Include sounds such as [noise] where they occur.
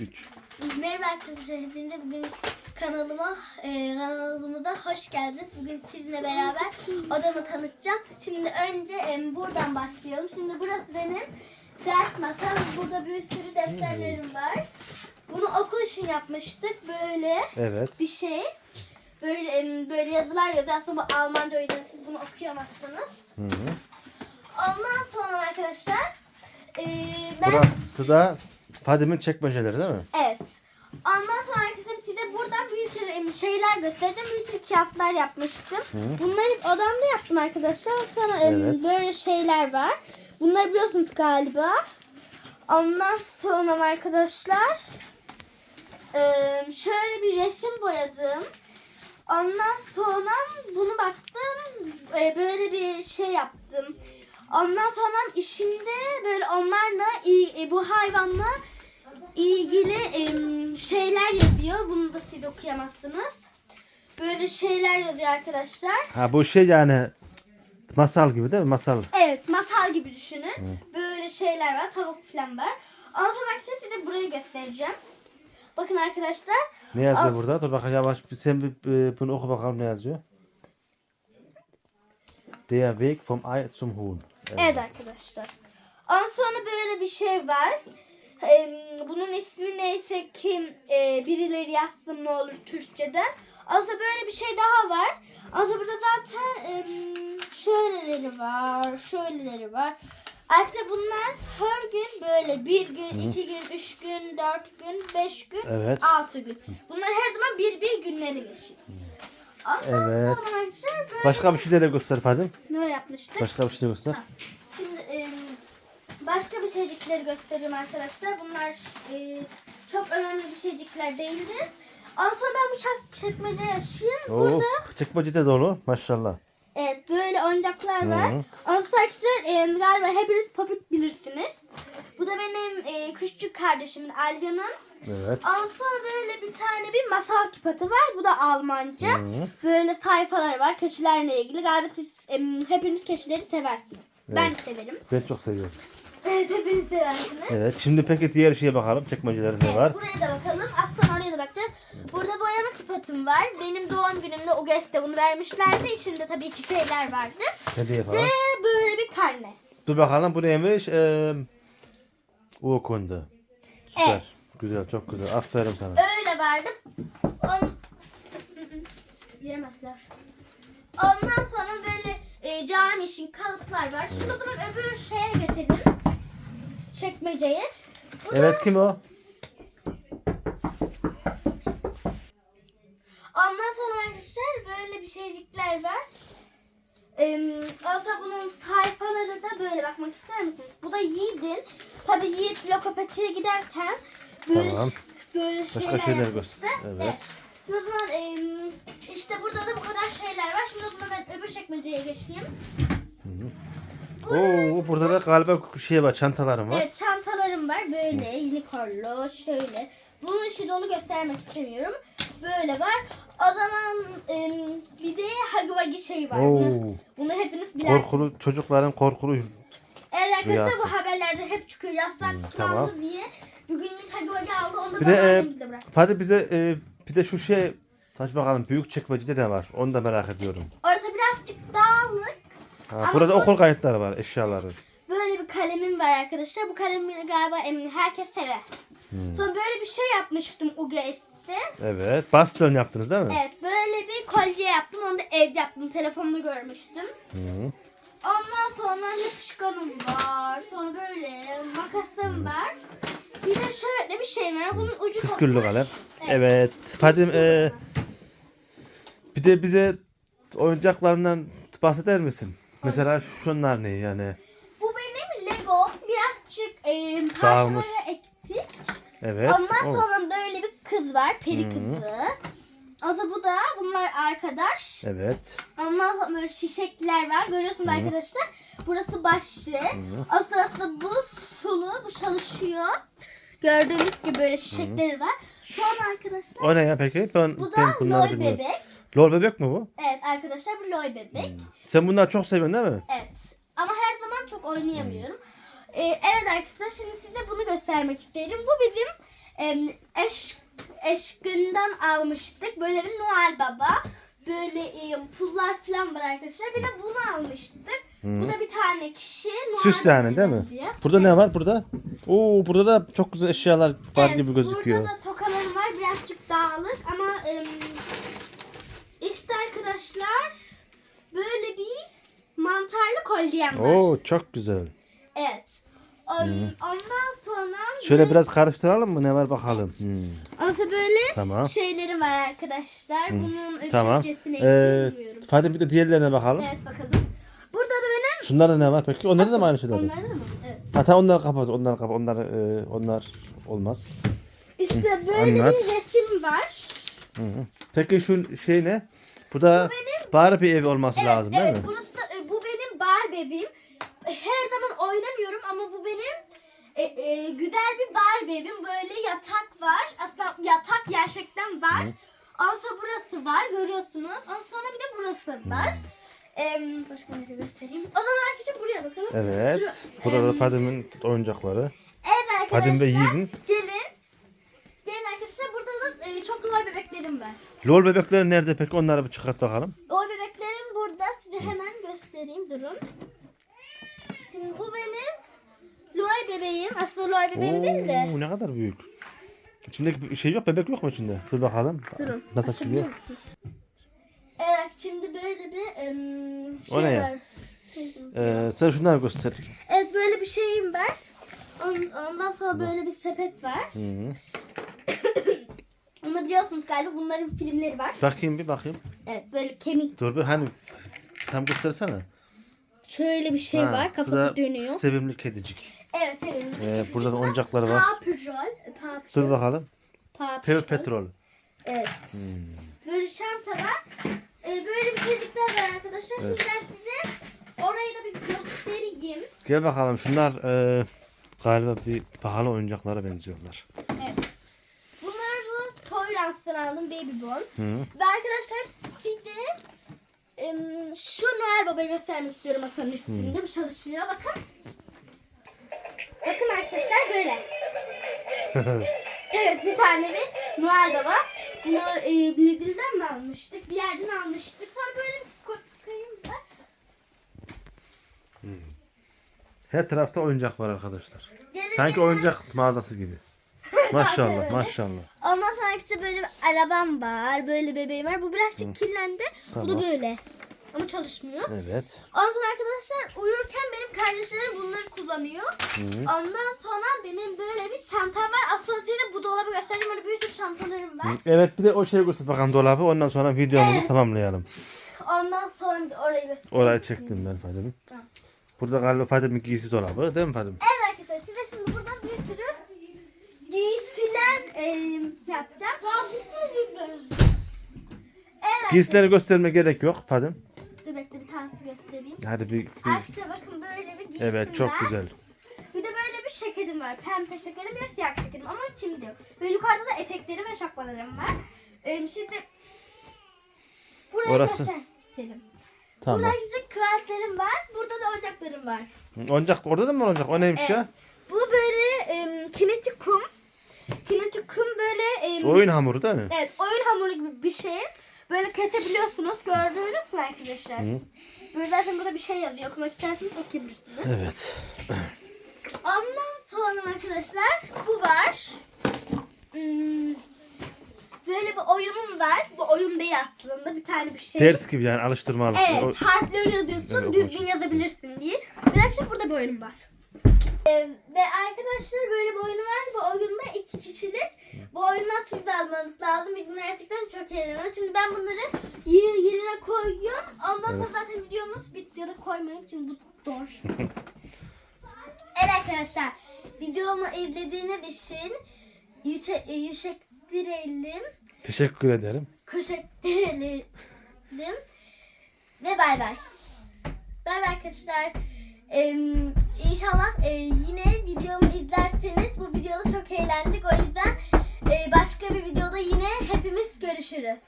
3. Merhaba arkadaşlar, hepinize bugün kanalıma, e, kanalıma da hoş geldiniz. Bugün sizinle beraber odamı tanıtacağım. Şimdi önce e, buradan başlayalım. Şimdi burası benim ders masam. Burada bir sürü defterlerim var. Bunu okul için yapmıştık. Böyle Evet. bir şey. Böyle e, böyle yazılar yazıyor. Aslında bu Almanca o yüzden siz bunu okuyamazsınız. Hı -hı. Ondan sonra arkadaşlar e, ben... Burası da Fadim'in çekmeceleri değil mi? Evet. Ondan sonra arkadaşlar size buradan bir sürü şeyler göstereceğim. Bir sürü kağıtlar yapmıştım. Bunları hep odamda yaptım arkadaşlar. Sonra Evet. böyle şeyler var. Bunları biliyorsunuz galiba. Ondan sonra arkadaşlar şöyle bir resim boyadım. Ondan sonra bunu baktım. e, Böyle bir şey yaptım. Ondan sonra işimde böyle onlarla iyi, e, bu hayvanla ilgili şeyler yazıyor. Bunu da siz okuyamazsınız. Böyle şeyler yazıyor arkadaşlar. Ha bu şey yani masal gibi değil mi? Masal. Evet masal gibi düşünün. Böyle şeyler var. Tavuk falan var. Sonra arkadaşlar size burayı göstereceğim. Bakın arkadaşlar. Ne yazıyor Al. burada? Dur bakayım yavaş. Sen bir, bir- bunu oku bakalım ne yazıyor. Der Weg vom Ei zum Huhn. Evet. Evet arkadaşlar. Ondan sonra böyle bir şey var. Bunun ismi neyse kim e, birileri yazsın ne olur Türkçe'de. Aslında böyle bir şey daha var. Aslında burada zaten em, şöyleleri var, şöyleleri var. Aslında bunlar her gün böyle bir gün, iki gün, üç gün, dört gün, beş gün, Evet. altı gün. Bunlar her zaman bir bir günleri geçiyor. Ondan Evet. Başka bir şey de göster Fadim. ne yapmıştık? Başka bir şey de göster. E, başka bir şeycikleri göstereyim arkadaşlar. Bunlar e, çok önemli bir şeycikler değildi. Ondan sonra ben bıçak çekmece yaşayayım. Oo, Burada çekmece de dolu. Maşallah. evet böyle oyuncaklar var. Hı. Ondan sonra arkadaşlar e, galiba hepiniz Popit bilirsiniz. Bu da benim e, küçük kardeşimin Alya'nın. Evet. Ondan sonra böyle bir tane bir masal kipatı var. Bu da Almanca. Hı. Böyle sayfalar var keçilerle ilgili. Galiba siz em, hepiniz keçileri seversiniz. Ben severim. Ben çok seviyorum. Evet hepiniz seversiniz. Evet. Şimdi peki diğer şeye bakalım. Çekmeceleri ne var? Buraya da bakalım. Az sonra oraya da bakacağız. Burada boyama kipatım var. Benim doğum günümde o göste bunu vermişlerdi. İçinde tabii ki şeyler vardı. Hediye Ve falan. böyle bir karne. Dur bakalım bu neymiş? Ee, Urkunde. Süper. Evet. Güzel, çok güzel. Aferin sana. Öyle vardı. On... Giremezler. Ondan sonra böyle e, cami için kalıplar var. Şimdi o zaman öbür şeye geçelim. Çekmeceye. Bu da- Evet kim o? Ondan sonra arkadaşlar böyle bir şeycikler var. Ee, olsa bunun sayfaları da böyle bakmak ister misiniz? Bu da Yiğit'in. Tabi Yiğit lokopatiye giderken böyle Tamam. böyle Başka şeyler şeyler yapmıştı. göster. Evet. Şimdi o zaman em, işte burada da bu kadar şeyler var. Şimdi o zaman ben öbür çekmeceye geçeyim. Oo, burada da galiba şey var, çantalarım var. Evet çantalarım var böyle unicornlu şöyle. Bunun işi dolu göstermek istemiyorum. Böyle var. O zaman em, bir de Huggy şey var. Oo. Bunu, bunu hepiniz bilersiniz. Korkulu çocukların korkulu. Evet arkadaşlar Rüyası. bu haberlerde hep çıkıyor. Yasak tamam. kullandı diye. Bugün ilk Huggy aldı. Onu da Bir de e, hadi bize e, bir de şu şey Saç bakalım büyük çekmecede ne var? Onu da merak ediyorum. Orada birazcık dağınık. Ha, Ama burada bu- okul kayıtları var, eşyaları. Böyle bir kalemim var arkadaşlar. Bu kalemi galiba eminim herkes sever. Hmm. Sonra böyle bir şey yapmıştım UGS'te. Evet. Bastırın yaptınız değil mi? Evet böyle bir kolye yaptım. Onu da evde yaptım. Telefonda görmüştüm. Hı. Ondan sonra yapışkanım var. Sonra böyle makasım var. Bir de şöyle bir şey var. Bunun ucu Püsküllü kalem. Evet. Fadim e, bir de bize oyuncaklarından bahseder misin? Mesela şunlar ne yani? Bu benim Lego. Birazcık e, Dağılmış. parçaları eksik. Evet. Ondan o. sonra böyle bir kız var. Peri kızı. Aslında bu da bunlar arkadaş. Evet. Ondan sonra böyle şişekler var. Görüyorsunuz arkadaşlar. Burası başlı. Aslında, aslında bu sulu. Bu çalışıyor. Gördüğünüz gibi böyle şişekleri var. Sonra arkadaşlar O ne ya peki? Ben, bu da ben bunları loy bilmiyorum. bebek. Lol bebek mi bu? Evet arkadaşlar bu loy bebek. Sen bunları çok seviyorsun değil mi? Evet. Ama her zaman çok oynayamıyorum. Ee, evet arkadaşlar şimdi size bunu göstermek isterim. Bu bizim em, eş eşkından almıştık. Böyle bir Noel Baba. Böyle e, pullar falan var arkadaşlar. Bir de bunu almıştık. Bu da bir tane kişi. Noel Süs yani değil mi? Diye. Burada ne var burada? Oo burada da çok güzel eşyalar var Evet, gibi gözüküyor. Burada da tokalarım var birazcık dağılık ama em, işte arkadaşlar böyle bir kolyem var. Oo çok güzel. Evet. On- Ondan sonra Şöyle biraz karıştıralım mı ne var bakalım. Hmm, Orada böyle Tamam. şeyleri var arkadaşlar. Bunun ödül Tamam. ücretini Ee. Fadim bir de diğerlerine bakalım. Evet bakalım. Burada da benim Şunlarda ne var peki? Onlarda da mı aynı şeyler? Onlarda da mı? Evet. Ha tamam onları kapat. Onları kapat. Onlar e, onlar olmaz. İşte böyle anlat. bir resim var. Hı hı. Peki şu şey ne? Bu da bari bir ev olması lazım değil evet, mi? burası e, bu bebeğim. Her zaman oynamıyorum ama bu benim e, e, güzel bir bar bebeğim. Böyle yatak var. Aslında yatak gerçekten var. Ondan sonra burası var görüyorsunuz. Ondan sonra bir de burası var. Em, başka ne göstereyim? O zaman arkadaşlar buraya bakalım. Evet. Dur, Burada da em, Fadim'in oyuncakları. Evet arkadaşlar. Fadim ve Yiğit'in. Gelin. Gelin arkadaşlar burada da e, çok güzel bebeklerim var. Lol bebekleri nerede peki? Onları bir çıkart bakalım. O bebeklerim burada. Size hemen göstereyim. Durun. Şimdi bu benim Loy bebeğim. Aslında Loy bebeğim değil de. Oo, ne kadar büyük. İçinde şey yok, bebek yok mu içinde? Dur bakalım. Durun. Nasıl açılıyor? Evet şimdi böyle bir em, şey O ne ya? var. Ee, sen şunları göster. Evet böyle bir şeyim var. On- Ondan sonra böyle bir sepet var. Hı -hı. [coughs] Onu biliyorsunuz galiba bunların filmleri var. Bakayım bir bakayım. Evet böyle kemik Dur bir hani tam göstersene. Şöyle bir şey Ha, var bu kafası da dönüyor. Sevimli kedicik. Evet evet. Ee, burada da oyuncakları var. Paw Patrol. Paw Dur Patrol. bakalım. Paw Patrol. Petrol. Evet. Böyle çanta var. Ee, böyle bir şeycikler var arkadaşlar. Şimdi ben size orayı da bir göstereyim. Gel bakalım şunlar e, galiba bir pahalı oyuncaklara benziyorlar. Evet. Bunları Toylance'dan aldım Baby Born. Hı. Ve arkadaşlar size em, şu Noel Baba'yı göstermek istiyorum masanın üstünde. Bu çalışıyor. Bakın. Bakın arkadaşlar böyle. [laughs] evet bir tane bir Noel Baba. Bunu e, Lidl'den mi almıştık? Bir yerden almıştık. Sonra böyle bir koyayım da. Her tarafta oyuncak var arkadaşlar. Gelin Sanki gelin. oyuncak mağazası gibi. [laughs] Maşallah maşallah. Ondan arkadaşlar böyle bir arabam var. Böyle bebeğim var. Bu birazcık kirlendi. Bu Tamam. da böyle. Ama çalışmıyor. Evet. Ondan sonra arkadaşlar uyurken benim kardeşlerim bunları kullanıyor. Ondan sonra benim böyle bir çantam var. Aslında size bu dolabı göstereyim. Böyle büyük bir çantalarım var. Evet bir de o şeyi göster bakalım dolabı. Ondan sonra videomuzu Evet. tamamlayalım. Ondan sonra orayı göstereyim. Orayı çektim ben Fadim'in. Tamam. Burada galiba Fadim'in giysi dolabı değil mi Fadim? Evet arkadaşlar size şimdi buradan bir sürü giysiler e, yapacağım. Evet. Giysileri gösterme gerek yok Fadim. Dur bekle bir tanesi göstereyim. Hadi bir, bir- Arkadaşlar bakın böyle bir giysim Evet çok var. güzel. Bir de böyle bir şekerim var. Pembe şekerim ve siyah şekerim ama şimdi yok. Ve yukarıda da eteklerim ve şapkalarım var. Ee, şimdi buraya Orası. gösterelim. Tamam. Burada küçük kıyafetlerim var. Burada da oyuncaklarım var. Oyuncak orada da mı oyuncak? O neymiş ya? Evet. Bu böyle e, kinetik kum. Kinetik kum böyle e, Oyun hamuru değil mi? evet, oyun hamuru gibi bir şey. Böyle kesebiliyorsunuz. Gördünüz mü arkadaşlar? Böyle zaten burada bir şey yazıyor. Okumak isterseniz okuyabilirsiniz. Evet. Ondan sonra arkadaşlar bu var. Hmm, böyle bir oyunum var. Bu oyun değil aslında bir tane bir şey. Ders gibi yani alıştırmalık. Evet O- harfleri yazıyorsun Evet, düzgün yazabilirsin diye. Ve arkadaşlar burada bir oyunum var. Ee, ve arkadaşlar böyle bir oyunu var. Bu oyunda kişilik. Bu oyundan film almanız lazım. Biz bunu gerçekten çok eğleniyoruz. Şimdi ben bunları yer, yerine koyuyorum. Ondan sonra zaten videomuz bitti ya da koymayın. Çünkü bu zor. [laughs] evet arkadaşlar. Videomu izlediğiniz için yüce, e, yüksektirelim. Teşekkür ederim. Köşektirelim. Ve bay bay. Bay bay arkadaşlar. Ee, inşallah e, yine videomu izlerseniz bu videoda çok eğlendik. O yüzden e, başka bir videoda yine hepimiz görüşürüz.